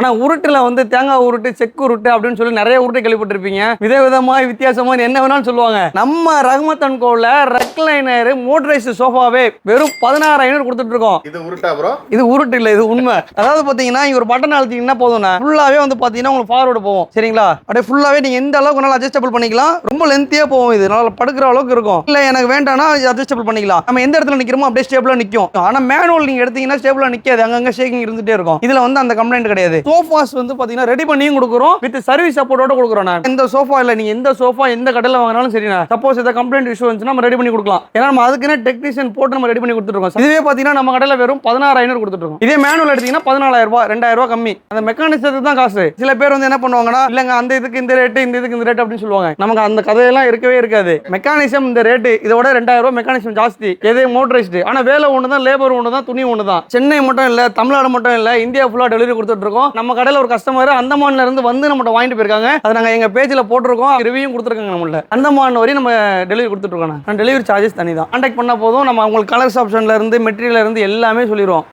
ஆனா உருட்டுல வந்து தேங்காய் உருட்டு செக்கு உருட்டு அப்படின்னு சொல்லி நிறைய உருட்டு கேள்விப்பட்டிருப்பீங்க. விதவிதமா வித்தியாசமா என்ன வேணாலும் சொல்லுவாங்க. நம்ம ரஹ்மத்தன் கோல ரெக்லைனர் மோட்டரைஸ்டு சோஃபாவே வெறும் பதினாறு ஐநூறு கொடுத்துட்டு இருக்கோம். இது உருட்டா ப்ரோ இது உருட்டு இல்ல இது உண்மை. அதாவது பாத்தீங்கன்னா இங்க ஒரு பட்டன் அழுத்திங்கன்னா போதும்ண்ணா ஃபுல்லாவே வந்து பாத்தீங்கன்னா உங்களுக்கு ஃபார்வர்டு போகும். சரிங்களா? அப்படியே ஃபுல்லாவே நீங்க எந்த அளவுக்கு வேணாலும் அட்ஜஸ்டபிள் பண்ணிக்கலாம். ரொம்ப லென்த்தியே போகும் இது. நல்லா படுக்கிற அளவுக்கு இருக்கும். இல்ல எனக்கு வேண்டாம்னா அட்ஜஸ்டபிள் பண்ணிக்கலாம். நம்ம எந்த இடத்துல நிக்கிறோமோ அப்படியே ஸ்டேபிளா நிக்கும். ஆனா மேனுவல் நீங்க எடுத்தீங்கன்னா ஸ்டேபிளா நிக்காது. அங்கங்க ஷேக்கிங் இருந்துட்டே இருக்கும். இதுல வந்து அந்த கம்ப்ளைண்ட் கிடையாது. சோஃபாஸ் வந்து பாத்தீங்கன்னா ரெடி பண்ணியும் கொடுக்குறோம் வித் சர்வீஸ் சப்போர்ட்டோட கொடுக்குறோம் நான். இந்த சோஃபா இல்ல நீங்க எந்த சோஃபா எந்த கடையில் வாங்கினாலும் சரிண்ணா சப்போஸ் ஏதாவது கம்ப்ளைண்ட் இஷ்யூ வந்துச்சுன்னா நம்ம ரெடி பண்ணி கொடுக்கலாம். ஏன்னா நம்ம அதுக்குன்னு டெக்னீஷியன் போட்டு நம்ம ரெடி பண்ணி கொடுத்துருக்கோம் இதுவே பாத்தீங்கன்னா நம்ம கடையில் வெறும் பதினாறு ஐநூறு கொடுத்துருக்கோம் இதே மேனுவல் எடுத்தீங்கன்னா பதினாலாயிரம் ரூபாய் ரெண்டாயிரம் ரூபாய் கம்மி. அந்த மெக்கானிசத்துக்கு தான் காசு. சில பேர் வந்து என்ன பண்ணுவாங்கன்னா இல்லங்க அந்த இதுக்கு இந்த ரேட்டு இந்த இதுக்கு இந்த ரேட் அப்படின்னு சொல்லுவாங்க. நமக்கு அந்த கதையெல்லாம் இருக்கவே இருக்காது. மெக்கானிசம் இந்த ரேட்டு இதோட ரெண்டாயிரம் ரூபாய் மெக்கானிசம் ஜாஸ்தி. எதே மோட்டரைஸ்டு ஆனா வேலை ஒன்று தான் லேபர் ஒன்று தான் துணி ஒன்று தான் சென்னை மட்டும் இல்ல தமிழ்நாடு மட்டும் இல்ல இந்தியா ஃபுல்லா டெலிவரி கொடுத்துட்டு இருக்கோம் நம்ம கடையில் ஒரு கஸ்டமர் அந்தமான்ல இருந்து வந்து நம்மகிட்ட வாங்கிட்டு போயிருக்காங்க. அதை நாங்கள் எங்கள் பேஜில் போட்டிருக்கோம். ரிவ்யூ கொடுத்துருக்காங்க நம்மள அந்தமான் வரையும் நம்ம டெலிவரி கொடுத்துட்டு இருக்கோம் டெலிவரி சார்ஜஸ் தனி தான் கான்டாக்ட் பண்ண போதும். நம்ம உங்களுக்கு கலர்ஸ் ஆப்ஷன்ல இருந்து மெட்டீரியல் இருந்து எல்லாமே சொல்லிடுவோம்